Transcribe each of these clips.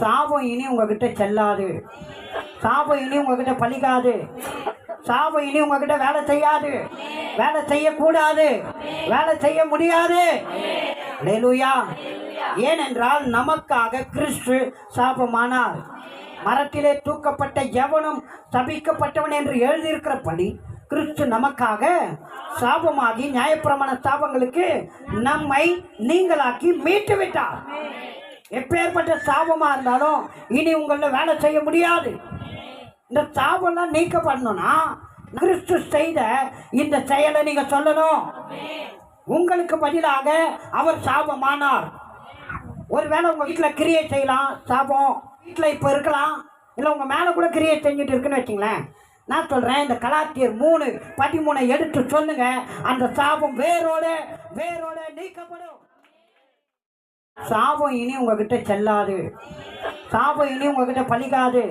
சாபம் இனி உங்ககிட்ட செல்லாது. சாபம் இனி உங்ககிட்ட பழிக்காது சாபம் இனி உங்ககிட்ட வேலை செய்யாது. வேலை செய்யக்கூடாது. வேலை செய்ய முடியாது. அல்லேலூயா ஏனென்றால் நமக்காக கிறிஸ்து சாபமானார். மரத்திலே தூக்கப்பட்ட எவனும் சபிக்கப்பட்டவன் என்று எழுதியிருக்கிறபடி கிறிஸ்து நமக்காக சாபமாகி நியாயப்பிரமாண சாபங்களுக்கு நம்மை நீங்களாக்கி மீட்டு விட்டார் எப்பேற்பட்ட சாபமாக இருந்தாலும் இனி உங்களில் வேலை செய்ய முடியாது. இந்த சாபம்லாம் நீக்கப்படணும்னா கிறிஸ்து செய்த இந்த செயலை நீங்கள் சொல்லணும். உங்களுக்கு பதிலாக அவர் சாபமானார். ஒருவேளை உங்கள் வீட்டில் கிரியேட் செய்யலாம் சாபம். வீட்டில் இப்போ இருக்கலாம். இல்லை உங்கள் மேலே கூட கிரியேட் செஞ்சுட்டு இருக்குன்னு வச்சுங்களேன். நான் சொல்கிறேன் இந்த கலாத்தியர் மூணு பதிமூணை எடுத்து சொல்லுங்கள் அந்த சாபம் வேரோட வேரோட நீக்கப்படும். சாபம் இனி உங்ககிட்ட செல்லாது. சாபம் இனி உங்ககிட்ட பழிக்காது.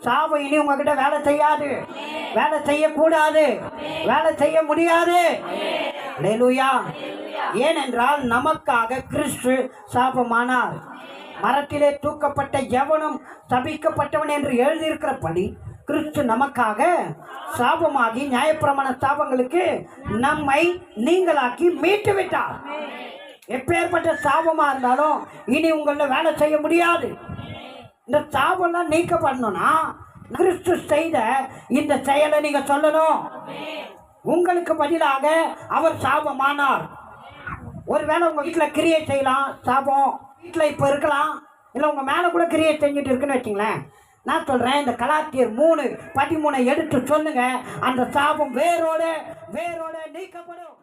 சாபம் இனி உங்ககிட்ட வேலை செய்யாது. வேலை செய்யக்கூடாது. வேலை செய்ய முடியாது. அல்லேலூயா ஏனென்றால் நமக்காக கிறிஸ்து சாபமானார். மரத்திலே தூக்கப்பட்ட எவனும் சபிக்கப்பட்டவன் என்று எழுதியிருக்கிறபடி கிறிஸ்து நமக்காக சாபமாகி நியாயப்பிரமாண சாபங்களுக்கு நம்மை நீங்களாக்கி மீட்டு விட்டார் எப்பேற்பட்ட சாபமா இருந்தாலும் இனி உங்களில் வேலை செய்ய முடியாது. இந்த சாபம்லாம் நீக்கப்படணும்னா கிறிஸ்து செய்த இந்த செயலை நீங்க சொல்லணும். உங்களுக்கு பதிலாக அவர் சாபமானார். ஒருவேளை உங்க வீட்டில் கிரியேட் செய்யலாம் சாபம். வீட்டில் இப்போ இருக்கலாம். இல்லை உங்க மேலே கூட கிரியேட் செஞ்சுட்டு இருக்குன்னு வச்சுங்களேன். நான் சொல்றேன் இந்த கலாத்தியர் மூணு பதிமூணை எடுத்து சொல்லுங்க. அந்த சாபம் வேரோட வேரோட நீக்கப்படும்.